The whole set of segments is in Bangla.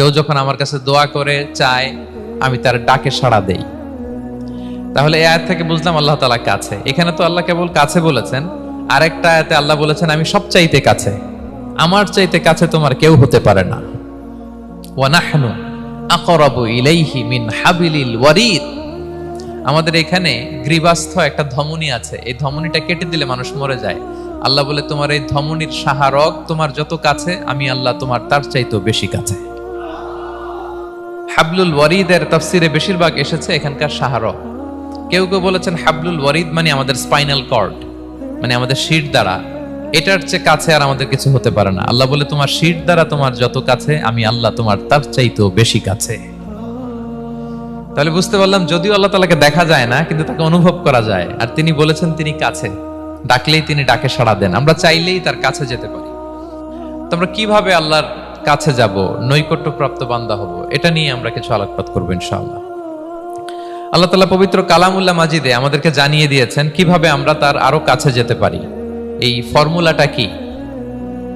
কেউ যখন আমার কাছে দোয়া করে, চায়, আমি তার ডাকে সাড়া দেই। তাহলে এই আয়াত থেকে বুঝলাম আল্লাহ তালা কাছে। এখানে তো আল্লাহ কেবল কাছে বলেছেন, আরেকটা আয়াতে আল্লাহ বলেছেন, আমি সব চাইতে কাছে। আমার চাইতে কাছে তোমার কেউ হতে পারে না। মিন হাবিলিল আমাদের এখানে গ্রীবাস্থ একটা ধমনী আছে। এই ধমনীটা কেটে দিলে মানুষ মরে যায়। আল্লাহ বলে, তোমার এই ধমনীর সাহারক তোমার যত কাছে, আমি আল্লাহ তোমার তার চাইতেও বেশি কাছে। হাবলুল ওয়ারিদের তফসিরে বেশিরভাগ এসেছে এখানকার সাহারক কেউ কেউ বলেছেন হাবলুল ওয়ারিদ মানে আমাদের স্পাইনাল কর্ড মানে আমাদের শির দ্বারা। এটার চেয়ে কাছে আর আমাদের কিছু হতে পারে না। আল্লাহ বলে, তোমার শির দ্বারা তোমার যত কাছে, আমি আল্লাহ তোমার তার চাইতেও বেশি কাছে। তাহলে বুঝতে পারলাম, যদিও আল্লাহ তালাকে দেখা যায় না, কিন্তু তাকে অনুভব করা যায়। আর তিনি বলেছেন, তিনি কাছে। ডাকলেই তিনি ডাকে সাড়া দেন। আমরা চাইলেই তার কাছে যেতে পারি। তো আমরা কীভাবে আল্লাহর কাছে যাব নৈকট্য প্রাপ্ত বান্দা হব। এটা নিয়ে আমরা কিছু আলোকপাত করব ইনশাআল্লাহ। আল্লাহ তালা পবিত্র কালামুল্লাহ মাজিদে আমাদেরকে জানিয়ে দিয়েছেন কীভাবে আমরা তার আরও কাছে যেতে পারি। এই ফর্মুলাটা কি?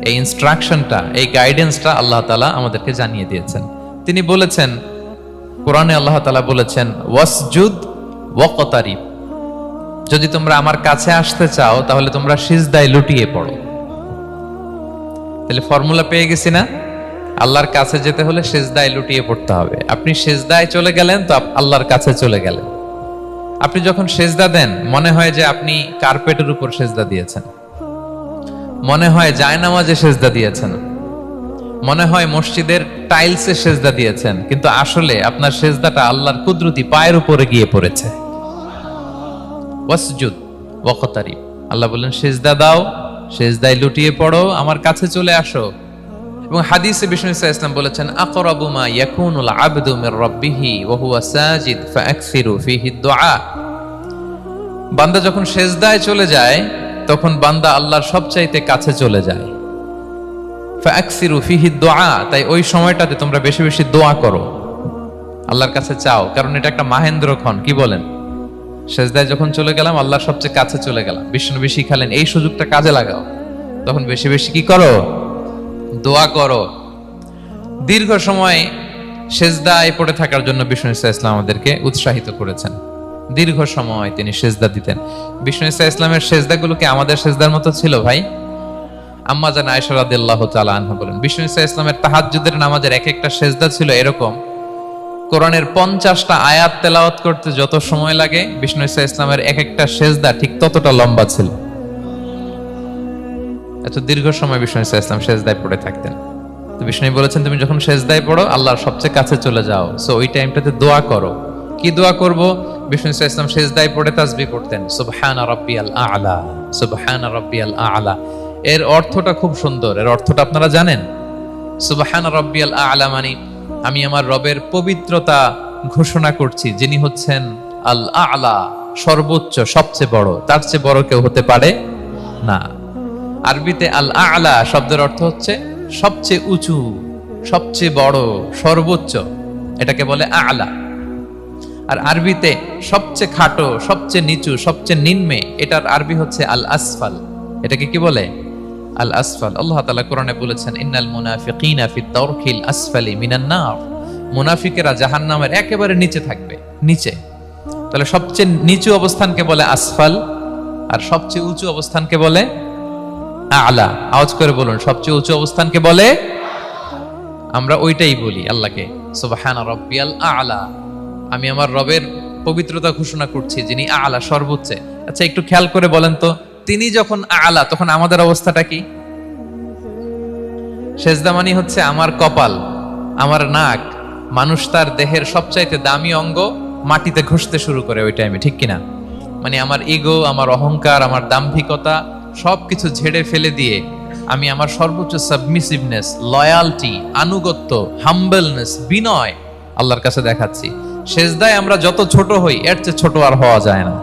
এই ইনস্ট্রাকশনটা এই গাইডেন্সটা আল্লাহ তালা আমাদেরকে জানিয়ে দিয়েছেন। তিনি বলেছেন, কোরআনে আল্লাহ তালা বলেছেন, ওয়াসজুদ ওয়াকতারিব যদি তোমরা আমার কাছে আসতে চাও, তাহলে তোমরা সিজদায় লুটিয়ে পড়ো। তাহলে ফর্মুলা পেয়ে গেছি না? আল্লাহর কাছে যেতে হলে সেজদায় লুটিয়ে পড়তে হবে। আপনি সেজদায় চলে গেলেন তো আল্লাহর কাছে চলে গেলেন। আপনি যখন সেজদা দেন, মনে হয় যে আপনি কার্পেটের উপর সেজদা দিয়েছেন। মনে হয় জায়নামাজে সেজদা দিয়েছেন। মনে হয় মসজিদের টাইলসে সেজদা দিয়েছেন। কিন্তু আসলে আপনার সেজদাটা আল্লাহর কুদরতি পায়ের উপরে গিয়ে পড়েছে। ওয়াসজুদ ওয়াকতারিব আল্লাহ বললেন, সেজদা দাও, সেজদায় লুটিয়ে পড়ো, আমার কাছে চলে আসো। এবং হাদিসে বিষ্ণু ইসা ইসলাম বলেছেন, আকরাবু ইয়াকুনুল আবদু মির রাব্বিহি ওয়া হুয়া সাজিদ দুআ বান্দা যখন সেজদায় চলে যায়, তখন বান্দা আল্লাহর সবচাইতে কাছে চলে যায়। ফাআকসিরু ফিহি দুআ তাই ওই সময়টাতে তোমরা বেশি বেশি দোয়া করো। আল্লাহর কাছে চাও, কারণ এটা একটা মাহেন্দ্র ক্ষণ কি বলেন? সেজদায় যখন চলে গেলাম, আল্লাহর সবচেয়ে কাছে চলে গেলাম। বিষ্ণু বেশি খালেন এই সুযোগটা কাজে লাগাও। তখন বেশি বেশি কি করো? দোয়া করো। দীর্ঘ সময় সেজদায় পড়ে থাকার জন্য বিষ্ণু ইসা ইসলাম আমাদেরকে উৎসাহিত করেছেন। দীর্ঘ সময় তিনি সেজদা দিতেন। বিষ্ণু ইসা ইসলামের সেজদাগুলো কি আমাদের সেজদার মতো ছিল ভাই? আম্মা জান তাআলা আনহা বলেন, বিষ্ণু ইসা ইসলামের তাহাজ্জুদের নামাজের এক একটা সেজদা ছিল এরকম। কোরআনের পঞ্চাশটা আয়াত তেলাওয়াত করতে যত সময় লাগে, বিষ্ণু ইসা ইসলামের এক একটা সেজদা ঠিক ততটা লম্বা ছিল। এত দীর্ঘ সময় বিষ্ণু ইসা ইসলাম সেজদায় পড়ে থাকতেন। তো বিষ্ণু বলেছেন, তুমি যখন সেজদায় পড়ো, আল্লাহর সবচেয়ে কাছে চলে যাও। সো ওই টাইমটাতে দোয়া করো। কি দোয়া করব? বিষ্ণু ইসা ইসলাম সেজদায় পড়ে তাসবিহ পড়তেন সুবহান রাব্বিয়াল আ'লা, সুবহান রাব্বিয়াল আ'লা। এর অর্থটা খুব সুন্দর। এর অর্থটা আপনারা জানেন? সুবহান রাব্বিয়াল আ'লা মানে আমি আমার রবের পবিত্রতা ঘোষণা করছি, যিনি হচ্ছেন আল আ'লা সর্বোচ্চ, সবচেয়ে বড়। তার চেয়ে বড় কেউ হতে পারে না। আরবিতে আল আ'লা শব্দের অর্থ হচ্ছে সবচেয়ে উঁচু, সবচেয়ে বড়, সর্বোচ্চ। এটাকে বলে আ'লা। আর আরবিতে সবচেয়ে খাটো, সবচেয়ে নিচু, সবচেয়ে নিম্নে, এটার আরবি হচ্ছে আল আসফাল এটাকে কি বলে? আল আসফাল আল্লাহ তাআলা কোরআনে বলেছেন, ইন্নাল মুনাফিকিনা ফি তাওরকিল আসফালি মিনান নার। মুনাফিকেরা জাহান্নামের একেবারে নিচে থাকবে, নিচে। তাহলে সবচেয়ে নিচু অবস্থানকে বলে আসফাল, আর সবচেয়ে উঁচু অবস্থানকে বলে আলা, আওয়াজ করে বলুন, সবচেয়ে উঁচু অবস্থানকে বলে? আমরা ওইটাই বলি আল্লাহকে, সুবহান রাব্বিয়াল আলা। আমি আমার রবের পবিত্রতা ঘোষণা করছি, যিনি আলা, সর্বোচ্চে। আচ্ছা একটু খেয়াল করে বলেন তো, তিনি যখন আলা, তখন আমাদের অবস্থাটা কি? সেজদা মানে হচ্ছে আমার কপাল, আমার নাক, মানুষ তার দেহের সবচাইতে দামি অঙ্গ মাটিতে ঘষতে শুরু করে ওই টাইমে ঠিক কিনা? মানে আমার ইগো আমার অহংকার, আমার দাম্ভিকতা সবকিছু ঝেড়ে ফেলে দিয়ে আমি আমার সর্বোচ্চ সাবমিসিভনেস লয়ালটি আনুগত্য হাম্বলনেস বিনয় আল্লাহর কাছে দেখাচ্ছি। সেজদায় আমরা যত ছোট হই, এর চেয়ে ছোট আর হওয়া যায় না।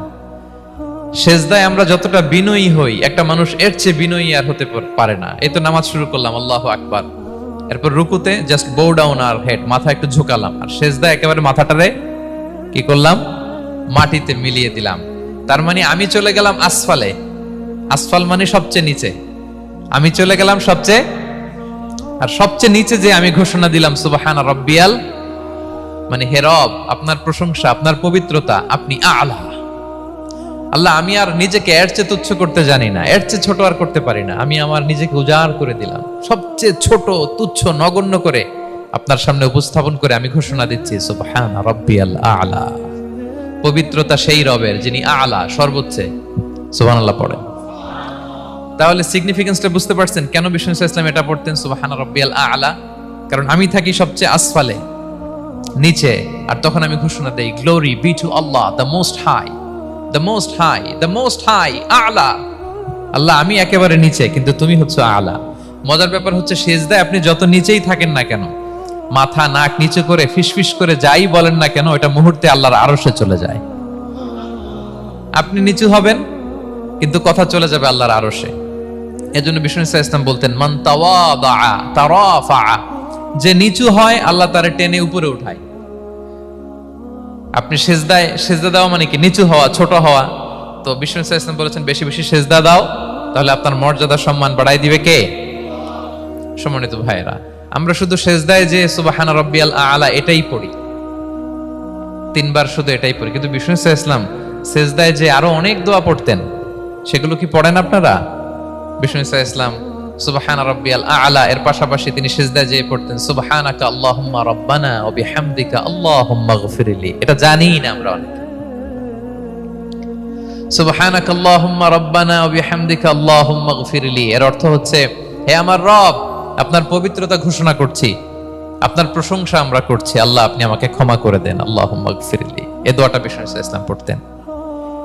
সেজদায় আমরা যতটা বিনয়ী হই, একটা মানুষ এর চেয়ে বিনয়ী আর হতে পারে না। এই তো নামাজ শুরু করলাম, আল্লাহ আকবার। এরপর রুকুতে জাস্ট বো ডাউন আর হেড মাথা একটু ঝুঁকালাম। আর সেজদায় একেবারে মাথাটারে কি করলাম? মাটিতে মিলিয়ে দিলাম। তার মানে আমি চলে গেলাম আসফালে। আসফাল মানে সবচেয়ে নিচে। আমি চলে গেলাম সবচেয়ে আর সবচেয়ে নিচে যে আমি ঘোষণা দিলাম সুবাহানা রব্বিয়াল মানে হে রব, আপনার প্রশংসা, আপনার পবিত্রতা, আপনি আলা। আল্লাহ, আমি আর নিজেকে এর চেয়ে তুচ্ছ করতে জানি না, এর চেয়ে ছোট আর করতে পারি না। আমি আমার নিজেকে উজাড় করে দিলাম। সবচেয়ে ছোট, তুচ্ছ, নগণ্য করে আপনার সামনে উপস্থাপন করে আমি ঘোষণা দিচ্ছি আলা। পবিত্রতা সেই রবের যিনি আলা, সর্বোচ্চে। সুবহানাল্লাহ পড়েন। তাহলে সিগনিফিকেন্সটা বুঝতে পারছেন? কেন বিষ্ণু ইসলাম এটা পড়তেন? সুবহান রব্বিয়াল আলা। কারণ আমি থাকি সবচেয়ে আসফালে, নিচে। আর তখন আমি ঘোষণা দেই glory be to Allah the most high the most high the most high আলা। আল্লাহ, আমি একেবারে নিচে, কিন্তু তুমি হচ্ছে আলা। মজার ব্যাপার হচ্ছে, সেজদায় আপনি যত নিচেই থাকেন না কেন, মাথা, নাক নিচু করে, ফিসফিস করে যাই বলেন না কেন এটা মুহূর্তে আল্লাহর আরশে চলে যায়। আপনি নিচু হবেন, কিন্তু কথা চলে যাবে আল্লাহর আরশে। এজন্য বিষ্ণু ইসা ইসলাম বলতেন, মান তাওয়াদা যে নিচু হয়, আল্লাহ তারে টেনে উপরে উঠায়। আপনি সেজদায়, সেজদা দেওয়া মানে কি? নিচু হওয়া, ছোট হওয়া। তো বিষ্ণু ইসা ইসলাম বলেছেন, বেশি বেশি সেজদা দাও, তাহলে আপনার মর্যাদা, সম্মান বাড়াই দিবে কে? সম্মানিত ভাইয়েরা, আমরা শুধু সেজদায় যে সুবাহানা রব্বিয়াল আলা, এটাই পড়ি। তিনবার শুধু এটাই পড়ি। কিন্তু বিষ্ণু ইসা ইসলাম সেজদায় যে আরও অনেক দোয়া পড়তেন, সেগুলো কি পড়েন আপনারা? বিষ্ণু ইসা ইসলাম আ'লা, এর পাশাপাশি তিনি সিজদায় যেয়ে পড়তেন, সুবহানাকা রাব্বানা ওয়া বিহামদিকা গফিরলি। এটা না আমরা সুবহানাকা রাব্বানা ওয়া বিহামদিকা গফিরলি। এর অর্থ হচ্ছে, হে আমার রব, আপনার পবিত্রতা ঘোষণা করছি। আপনার প্রশংসা আমরা করছি। আল্লাহ, আপনি আমাকে ক্ষমা করে দেন। আল্লাহুম্মা গফিরলি। এই দোয়াটা বিষ্ণু ইসা ইসলাম পড়তেন।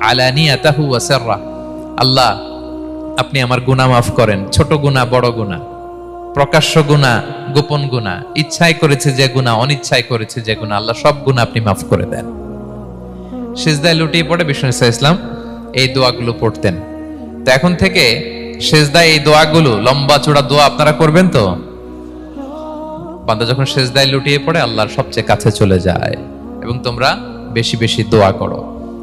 আলানিয়াতাহু আল্লাহ, আপনি আমার গুনাহ মাফ করেন। ছোট গুনাহ, বড় গুনাহ, প্রকাশ্য গুনাহ, গোপন গুনাহ, ইচ্ছায় করেছে যে গুনাহ, অনিচ্ছায় করেছে যে গুনাহ, আল্লাহ সব গুনাহ আপনি মাফ করে দেন। সিজদায় লুটিয়ে পড়ে বিষ্ণু ইসা ইসলাম এই দোয়াগুলো পড়তেন। তো এখন থেকে সেজদায় এই দোয়াগুলো, লম্বা চূড়া দোয়া আপনারা করবেন তো? বান্দা যখন সেজদায় লুটিয়ে পড়ে, আল্লাহর সবচেয়ে কাছে চলে যায়। এবং তোমরা বেশি বেশি দোয়া করো।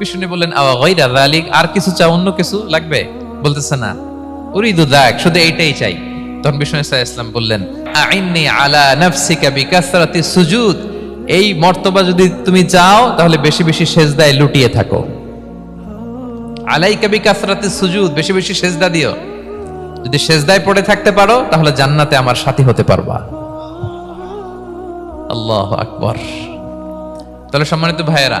বিষ্ণু বললেন আর কিছু চাও, অন্য কিছু লাগবে? বলতেছে, না, উরিদু দাক, শুধু এইটাই চাই। তখন বিষ্ণু ইসা ইসলাম বললেন, আইন্নি আলা নাফসিকা বিকাসরাতি সুজুদ, এই মর্তবা যদি তুমি চাও, তাহলে বেশি বেশি সেজদায় লুটিয়ে থাকো। আলাইকা বিকাসরাতি সুজুদ, বেশি বেশি সেজদা দিও। যদি সেজদায় পড়ে থাকতে পারো, তাহলে জান্নাতে আমার সাথী হতে পারবা। আল্লাহ আকবর। তাহলে সম্মানিত ভাইয়েরা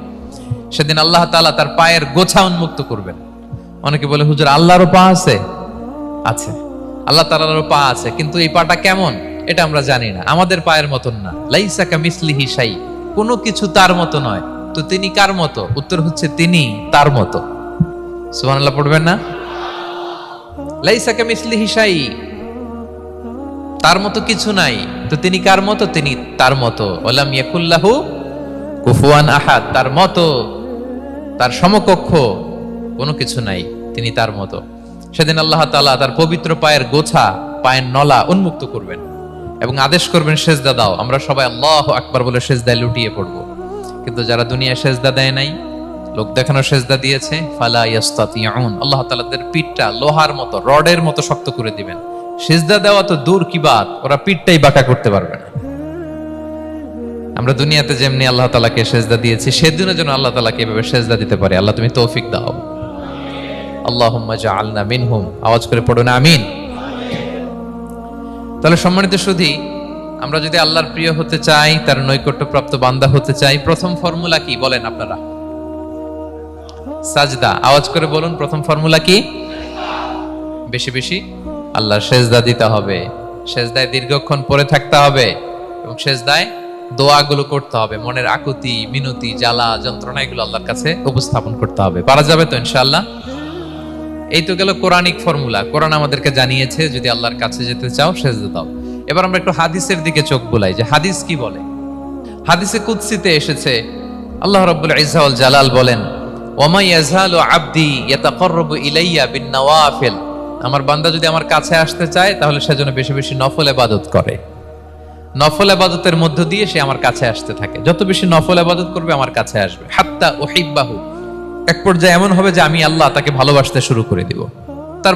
সেদিন আল্লাহ তাআলা তার পায়ের গোছা উন্মুক্ত করবেন। অনেকে বলে, হুজুর আল্লাহরও পা আছে? আছে। আল্লাহ তাআলারও পা আছে, কিন্তু এই পাটা কেমন? এটা আমরা জানি না। আমাদের পায়ের মতন না। লাইসা কামিসলিহি শাই। কোনো কিছু তার মতো নয়। তো তিনি কার মতো? উত্তর হচ্ছে তিনি তার মতো। সুবহানাল্লাহ, পড়বেন না? লাইসা কামিসলিহি শাই। তার মতো কিছু নাই। তো তিনি কার মতো? তিনি তার মতো। ওলাম ইয়াকুল্লাহু কুফুয়ান আহাদ। তার মতো। তার সমকক্ষ কোনো কিছু নাই, তিনি তার মতো। সেদিন আল্লাহ তালা তার পবিত্র পায়ের গোছা, পায়ের নলা উন্মুক্ত করবেন এবং আদেশ করবেন, সেজদা দাও। আমরা সবাই আল্লাহ আকবার বলে সেজদায় লুটিয়ে পড়ব। কিন্তু যারা দুনিয়া সেজদা দেয় নাই, লোক দেখানো সেজদা দিয়েছে, ফালা ইয়াস্তাতিয়াউন আল্লাহ তাআলাদের পিঠটা লোহার মতো, রডের মতো শক্ত করে দিবেন। সেজদা দেওয়া তো দূর কি বাত, ওরা পিঠটাই বাঁকা করতে পারবে না। আমরা দুনিয়াতে যেমনি আল্লাহ তালাকে সেজদা দিয়েছি, সেদিনও যেন আল্লাহ তালাকে এভাবে সেজদা দিতে পারে। আল্লাহ, তুমি তৌফিক দাও। আল্লাহ জাআলনা মিনহুম। আওয়াজ করে পড়ো না আমিন। তাহলে সম্মানিত সুধী, আমরা যদি আল্লাহর প্রিয় হতে চাই, তার নৈকট্যপ্রাপ্ত বান্দা হতে চাই, প্রথম ফর্মুলা কি বলেন আপনারা? সাজদা। আওয়াজ করে বলুন, প্রথম ফর্মুলা কি? বেশি বেশি আল্লাহর সেজদা দিতে হবে। সেজদায় দীর্ঘক্ষণ পরে থাকতে হবে এবং সেজদায় দোয়াগুলো করতে হবে, মনের আকুতি, মিনতি, জ্বালা, যন্ত্রণা, এগুলো আল্লাহর কাছে উপস্থাপন করতে হবে। পারা যাবে তো ইনশাআল্লাহ? এই তো গেল কোরআনিক ফর্মুলা। কোরআন আমাদেরকে জানিয়েছে, যদি আল্লাহর কাছে যেতে চাও, সেজদা দাও। এবার আমরা একটু হাদিসের দিকে চোখ বুলাই, যে হাদিস কি বলে? হাদিসে কুদসিতে এসেছে, আল্লাহ রাব্বুল ইজ্জা ওয়াল জালাল বলেন, ওমা ইয়াজালু আবদি ইয়াতাকাররাবু ইলাইয়া বিন নওয়াফিল। আমার বান্দা যদি আমার কাছে আসতে চায়, তাহলে সেজন্য বেশি বেশি নফল ইবাদত করে। নফল আবাদতের মধ্য দিয়ে সে আমার কাছে আসতে থাকে। যত বেশি নফল আবাদত করবে, আমার কাছে আসবে। হাত্তা ও ওহিব্বাহু এক পর্যায়ে এমন হবে যে আমি আল্লাহ তাকে ভালোবাসতে শুরু করে দিব। তার